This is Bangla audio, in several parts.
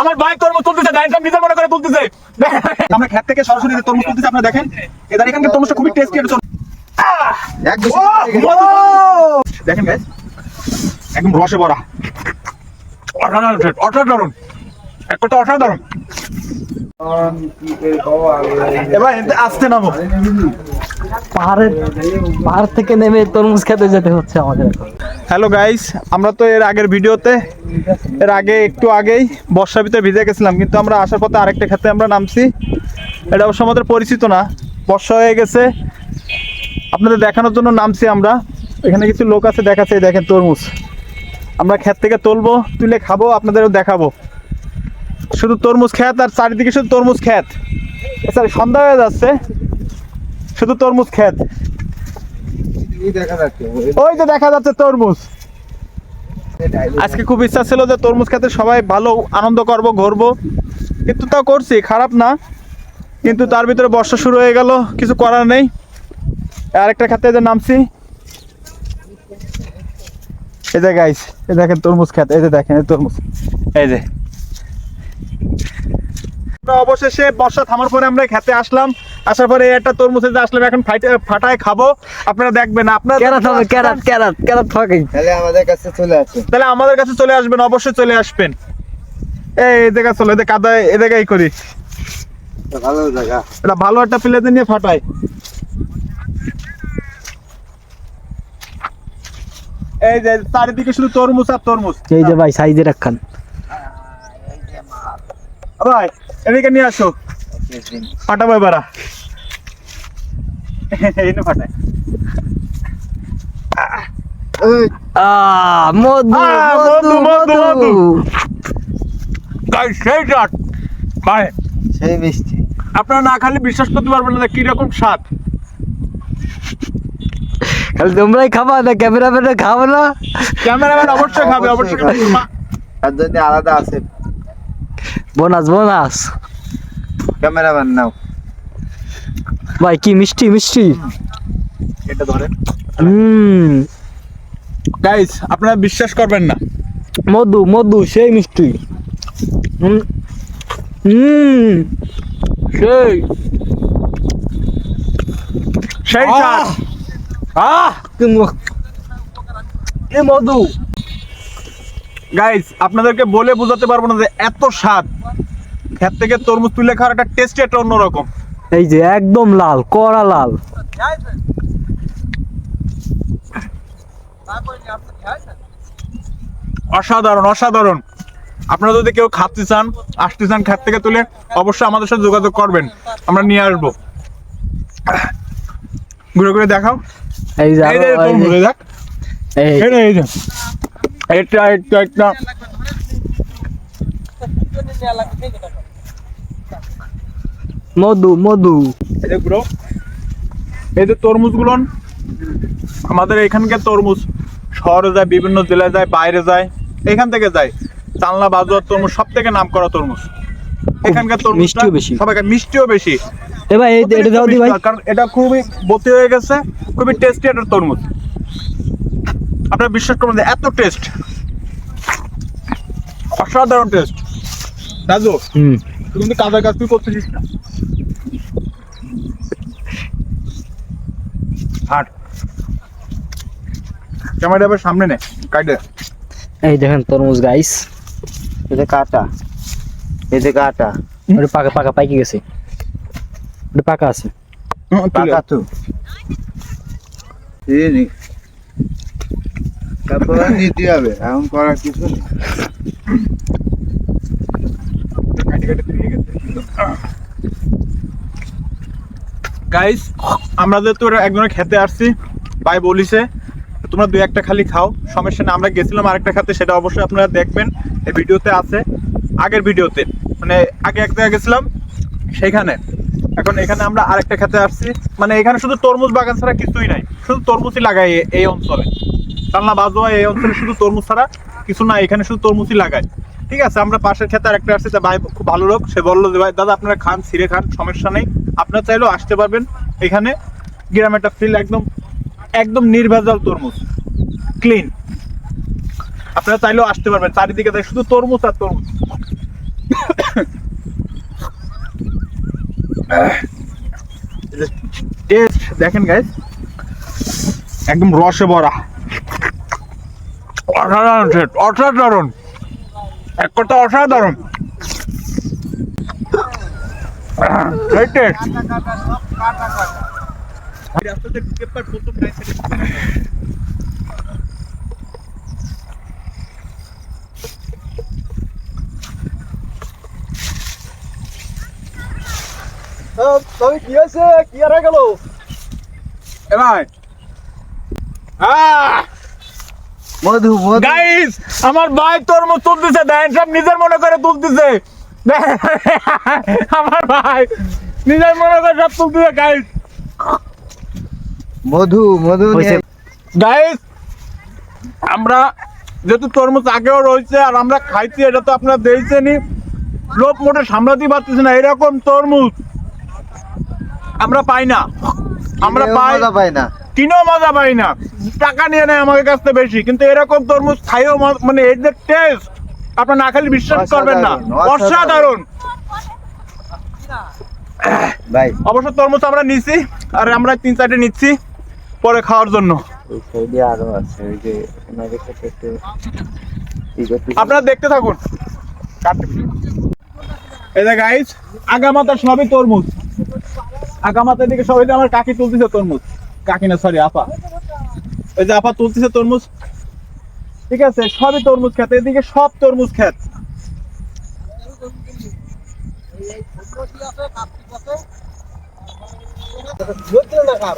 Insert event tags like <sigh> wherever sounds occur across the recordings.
আমার ভাই তরমুজ তুলতেছে ডাইনটা নিজের মনে করে তুলতেছে। আমরা ক্ষেত থেকে সরাসরি যে তরমুজ তুলতেছি আপনারা দেখেন। এদের এখানকার তরমুজটা খুবই টেস্টি দেখেন একদম রসে ভরা। অসাধারণ set, অসাধারণ। এক কথা অসাধারণ। এবার এতে আসতে নামো। পাহাড়ের পাহাড় থেকে নেমে তরমুজ খেতে যেতে হচ্ছে আমাদের। হ্যালো গাইস আমরা তো এর আগের ভিডিওতে, এর আগে একটু আগেই বর্ষার ভিতরে ভিজে গেছিলাম, কিন্তু আমরা আসার পথে আরেকটা খেতে আমরা নামছি। এটা অবশ্য আমাদের পরিচিত না, বর্ষা হয়ে গেছে। আপনাদের দেখানোর জন্য নামছি আমরা। এখানে কিছু লোক আছে, দেখাচ্ছে দেখেন তরমুজ। আমরা ক্ষেত থেকে তুলবো, তুলে খাব, আপনাদেরও দেখাবো। শুধু তরমুজ খ্যাত আর চারিদিকে শুধু তরমুজ খ্যাত স্যার সন্ধ্যা হয়ে যাচ্ছে শুধু তরমুজ খ্যাত ওই যে দেখা যাচ্ছে তরমুজ। আজকে খুব ইচ্ছা ছিল যে তরমুজ খেতে, সবাই ভালো আনন্দ করব, ঘুরবো। কিন্তু তাও করছি, খারাপ না। কিন্তু তার ভিতরে বর্ষা শুরু হয়ে গেল, কিছু করার নেই। আরেকটা খেতে যে নামছি। এই যে গাইস এই দেখেন তরমুজ খেত, এই যে দেখেন এই তরমুজ। এই যে। অবশেষে বর্ষা থামার পরে আমরা খেতে আসলাম। আসার পরে একটা তরমুজে যে আসলাম এখন ফাইটে ফাটায় খাব। আপনারা দেখবেন আপনারা ক্যারাট হবে ক্যারাট ক্যারাট ক্যারাট থাকে তাহলে আমাদের কাছে চলে আসে। তাহলে আমাদের কাছে চলে আসবেন অবশ্যই চলে আসবেন। এই এই জায়গা চলো এদের কাদায় এ জায়গায় করি। ভালো জায়গা। এটা ভালো একটা প্লেতে নিয়ে ফাটাই। এই যে চারিদিকে শুধু তরমুজ আর তরমুজ। এই যে ভাই সাইজের একখান। ভাই এদিকে নিয়ে আসো। ফাটাবো এবার এই নে ফাটাই মধু মধু মধু, মধু, মধু। সেই জাত। ভাই সেই মিষ্টি। আপনারা না খালি বিশ্বাস করতে পারবেন না কীরকম স্বাদ। খালি তোমরাই খাবা না ক্যামেরাম্যানে খাব না? ক্যামেরাম্যান অবশ্যই খাবে অবশ্যই খাবে। আলাদা আছে। Bonus bonus. ক্যামেরাম্যান নাও ভাই কি মিষ্টি মিষ্টি? এটা হুম। গাইস আপনারা বিশ্বাস করবেন না। মধু মধু সেই মিষ্টি। হুম। সেই। সেই আহ! এ মধু? গাইস আপনাদেরকে বলে বোঝাতে পারব না যে এত স্বাদ। ক্ষেত থেকে তরমুজ তুলে খাওয়ার একটা টেস্ট একটা অন্যরকম। এই যে একদম লাল কড়া লাল। অসাধারণ অসাধারণ। আপনারা যদি কেউ খাতে চান আসতে চান ক্ষেত থেকে তুলে অবশ্যই আমাদের সাথে যোগাযোগ করবেন। আমরা নিয়ে আসব। ঘুরে ঘুরে দেখাও। এই যে দেখ। এই এই যে, এটা এটা একটা মধু মধু। এই যে এই যে তরমুজগুলো আমাদের এখানকার তরমুজ শহরে যায় বিভিন্ন জেলায় যায় বাইরে যায় এখান থেকে যায়। চালনা বাজুয়ার তরমুজ সব থেকে নাম করা তরমুজ এখানকার তরমুজ মিষ্টিও বেশি। মিষ্টিও বেশি। এ এই এটা দাও দি ভাই। কারণ এটা খুবই বতি হয়ে গেছে খুবই টেস্টি একটা তরমুজ। আপনারা বিশ্বাস করবেন এত টেস্ট অসাধারণ টেস্ট রাজু হুম। কাজের কাজ তুই করতেছিস না। হাট। ক্যামেরা আবার সামনে নে কাটে। এই দেখেন তরমুজ গাইস এটা কাটা। এটা কাটা। ওটা পাকা পাকা পাইকে গেছে। ওটা পাকা আছে। পাকা তো। এই নে। তারপর নিতে হবে এখন করার কিছু নেই। গাইস যেহেতু ওরা একজনের খেতে আসছি, ভাই বলিছে, তোমরা দুই একটা খালি খাও। সমস্যা নেই আমরা গেছিলাম আরেকটা খেতে, সেটা অবশ্যই আপনারা দেখবেন। এই ভিডিওতে আছে, আগের ভিডিওতে। মানে আগে এক জায়গায় গেছিলাম, সেইখানে। এখন এখানে আমরা আরেকটা খেতে আসছি। মানে এখানে শুধু তরমুজ বাগান ছাড়া কিছুই নাই। শুধু তরমুজই লাগায় এ- এই অঞ্চলে। কালনা বাজোয়া এই অঞ্চলে শুধু তরমুজ ছাড়া কিছু না এখানে শুধু তরমুজই লাগায়। ঠিক আছে, আমরা পাশের খেতে আরেকটা আসছি, তা ভাই খুব ভালো লোক। সে বলল যে, ভাই, দাদা, আপনারা খান, ছিঁড়ে খান, সমস্যা নেই। আপনারা চাইলেও আসতে পারবেন। এখানে গ্রামে একটা ফিল একদম একদম নির্ভেজাল তরমুজ। ক্লিন আপনারা চাইলেও আসতে পারবেন, চারিদিকে দেখ শুধু তরমুজ আর তরমুজ। টেস্ট দেখেন গাইস একদম রসে ভরা। অসাধারণ অসাধারণ। এক কথা অসাধারণ। তবে কি হয়েছে কি আর গেল এ ভাই। আহ! মধু মধু গাইস আমার ভাই তরমুজ তুলতেছে দেন সব নিজের মনে করে তুলতেছে। <laughs> আমার ভাই নিজের মনে করে সব তুলতেছে গাইস মধু মধু গাইস আমরা যেহেতু তরমুজ আগেও রয়েছে আর আমরা খাইছি এটা তো আপনারা দেখছেনই। লোক মোটে সামলাতেই পারতেছে না এরকম তরমুজ আমরা পাই না। আমরা কিনেও পাই মজা পাই না। কিনেও মজা পাই না। টাকা নিয়ে নেয় আমাদের কাছ থেকে বেশি কিন্তু এরকম তরমুজ খাইও মানে এর যে টেস্ট আপনার না খালি বিশ্বাস করবেন না। অসাধারণ, ভাই। অবশ্য তরমুজ আমরা নিছি আর আমরা তিন চারটে নিচ্ছি পরে খাওয়ার জন্য। আপনারা দেখতে থাকুন। এই যে গাইস আগামাতা সবই তরমুজ। আগামাতার দিকে সবাই আমার কাকি তুলতেছে তরমুজ। কাকি না সরি আপা। ওই যে আপা তুলতেছে তরমুজ। ঠিক আছে? সবই তরমুজ খেত। এদিকে সব তরমুজ খেত।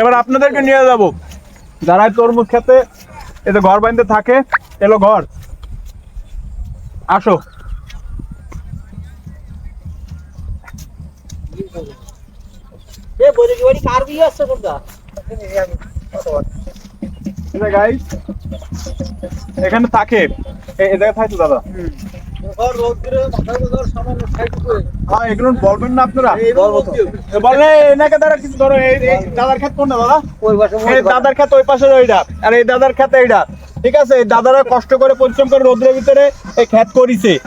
এবার আপনাদেরকে নিয়ে যাব। যারা তরমুজ খেতে এতে ঘর বাঁধতে থাকে, এলো ঘর। আসো। গাইস এখানে থাকে। এ- এ জায়গায় থাকে তো দাদা? হ্যাঁ এগুলো বলবেন না আপনারা। এনাকে দ্বারা কিছু ধরো এই এই দাদার দাদা? ওই পাশে এই দাদার ক্ষেত ওই পাশে ওইটা। আর এই দাদার ক্ষেত এইটা। ঠিক আছে? এই দাদারা কষ্ট করে পরিশ্রম করে রোদ্রের ভিতরে এই ক্ষেত করিছে।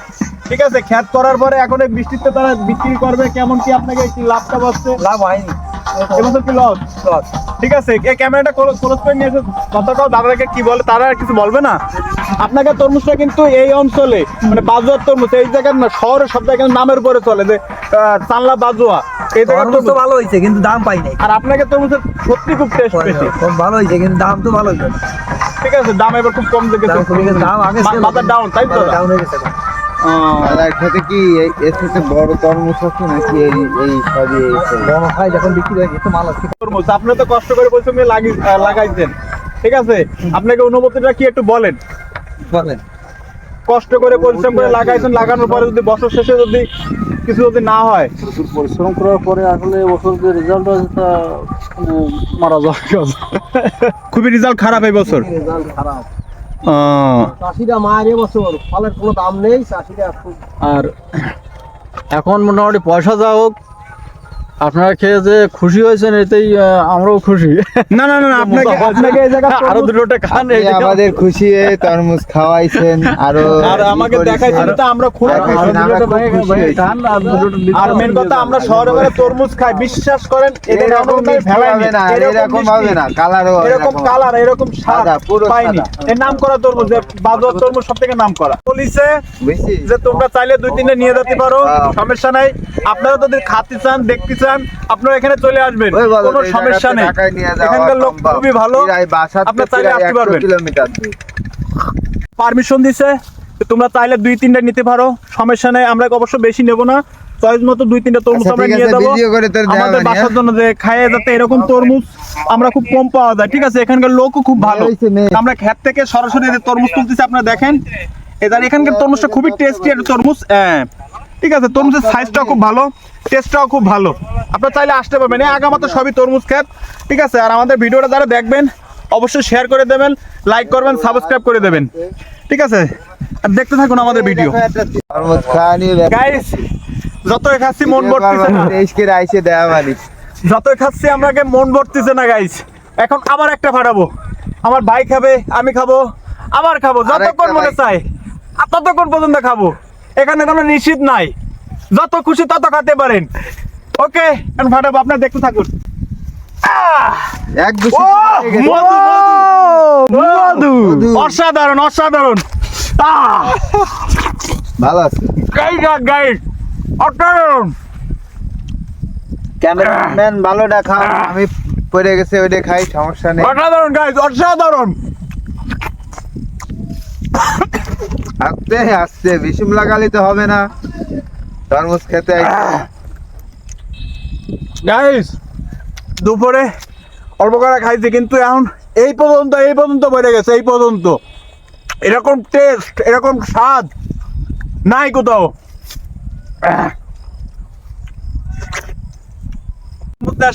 ঠিক আছে? ক্ষেত করার পরে এখন এই বৃষ্টিতে তারা বিক্রি করবে। কেমন কি আপনাকে কি লাভটা বসছে লাভ হয়নি। এবছর কি লস? ঠিক আছে এই ক্যামেরাটা ক্লোজ করে নিয়ে এসে। কথাটাও দাদাকে কি বলে তারা আর কিছু বলবে না? আপনাকে তরমুজটা কিন্তু এই অঞ্চলে মানে বাজুয়ার তরমুজ এই জায়গার না শহরে সব জায়গায় নামের উপরে চলে যে চানলা বাজুয়া। এই জায়গার তরমুজ তো ভালো হয়েছে কিন্তু দাম পাই নাই। আর আপনাকে তরমুজের সত্যি খুব টেস্ট বেশি। খুব ভালো হয়েছে কিন্তু দাম তো ভালো হয়েছে। ঠিক আছে দাম এবার খুব কম দেখেছে। দাম আগে বাজার ডাউন তাই তো? ডাউন হয়ে গেছে এখন। আহ, কি এর সাথে বড় তরমুজ আছে নাকি এই এই সবই এই বড় ভাই যখন বিক্রি হয়ে গেছে মাল আজকে তরমুজ আপনি তো কষ্ট করে পরিশ্রম করে লাগাইছেন। ঠিক আছে? আপনাকে অনুভূতিটা কি একটু বলেন? বলেন। কষ্ট করে পরিশ্রম করে লাগাইছেন লাগানোর পরে যদি বছর শেষে যদি কিছু যদি না হয়? প্রচুর পরিশ্রম করার পরে আসলে এবছর যে রেজাল্ট হয়েছে তা মানে মারা যাওয়ার খুবই রেজাল্ট খারাপ এই বছর। রেজাল্ট খারাপ। চাষিরা মায়ের এবছর ফলের কোনো দাম নেই চাষিরা আর এখন মোটামুটি পয়সা যা হোক আপনারা খেয়ে যে খুশি হয়েছেন এতেই আমরাও খুশি। না না না আপনাকে আপনাকে এই জায়গা আরও দুটো টাকা আপনি আমাদের খুশি তরমুজ খাওয়াইছেন আরও আর আমাকে দেখাইছেন তো আমরা খুব খুশি আর মেন কথা আমরা শহরে ঘরে তরমুজ খাই বিশ্বাস করেন এদের আমরা ফেলাই না এরকম হবে না কালারও এরকম কালার এরকম স্বাদ সাদা, পুরো পাইনি। এর নাম করা তরমুজ যে বাজার তরমুজ সব থেকে নাম করা পুলিশে যে তোমরা চাইলে দুই তিনটে নিয়ে যেতে পারো। সমস্যা নাই। আপনারা যদি খাতে চান দেখতে চান আপনারা এখানে চলে আসবেন। কোনো সমস্যা নেই। এখানকার লোক খুবই ভালো আপনারা থেকে চাইলে আসতে পারবেন। পারমিশন দিছে তোমরা চাইলে দুই তিনটা নিতে পারো সমস্যা নেই আমরা অবশ্য বেশি নেব না। চয়েস মতো দুই তিনটা তরমুজ আচ্ছা, আমরা নিয়ে যাব। আমাদের বাসার হ্যাঁ? জন্য যে খাইয়ে যাতে এরকম তরমুজ আমরা খুব কম পাওয়া যায়। ঠিক আছে এখানকার লোকও খুব ভালো। আমরা ক্ষেত থেকে সরাসরি যে তরমুজ তুলতেছি আপনারা দেখেন। এদের এখানকার তরমুজটা খুবই টেস্টি একটা তরমুজ হ্যাঁ। ঠিক আছে তরমুজের সাইজটাও খুব ভালো টেস্টটাও খুব ভালো। আপনারা চাইলে আসতে পারবেন। এই আগামাতে সবই তরমুজ ক্ষেত ঠিক আছে? আর আমাদের ভিডিওটা যারা দেখবেন অবশ্যই শেয়ার করে দেবেন লাইক করবেন সাবস্ক্রাইব করে দেবেন। ঠিক আছে? আর দেখতে থাকুন আমাদের ভিডিও। গাইস যতই খাচ্ছি মন ভরতেছে না। মানে যতই খাচ্ছি আমাকে মন ভরতেছে না গাইস এখন আবার একটা ফাটাবো। আমার ভাই খাবে আমি খাব আবার খাব। যতক্ষণ মনে। চাই ততক্ষণ পর্যন্ত খাব। এখানে কোনো নিশ্চিত নাই। যত খুশি তত খেতে পারেন। ওকে এখন ফাটাবো আপনার দেখতে থাকুন। এক। মধু। অসাধারণ অসাধারণ। ভালো আছে। অসাধারণ। ক্যামেরাম্যান ভালোটা খাও আমি পড়ে গেছে ওইটা খাই সমস্যা নেই। অসাধারণ গাইজ অসাধারণ। আস্তে আস্তে বিষুম লাগালে তো হবে না। তরমুজ খেতে। গাইস দুপুরে অল্প করে খাইছি, কিন্তু এখন এই পর্যন্ত এই পর্যন্ত বেড়ে গেছে, এই পর্যন্ত। এরকম টেস্ট এরকম স্বাদ নাই কোথাও।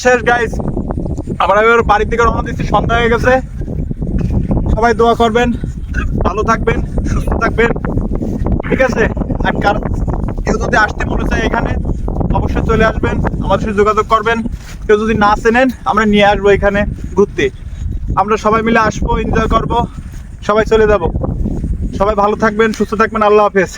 শেষ গাইস আমরা এবার বাড়ির দিকে রওনা দিচ্ছি, সন্ধ্যা হয়ে গেছে। সবাই দোয়া করবেন, ভালো থাকবেন, সুস্থ থাকবেন। ঠিক আছে? আর কার কেউ যদি আসতে চায় এখানে অবশ্যই চলে আসবেন, আমাদের সাথে যোগাযোগ করবেন। কেউ যদি না চেনেন, আমরা নিয়ে আসব এখানে ঘুরতে। আমরা সবাই মিলে আসব এনজয় করব, সবাই চলে যাব। সবাই ভালো থাকবেন, সুস্থ থাকবেন, আল্লাহ হাফেজ।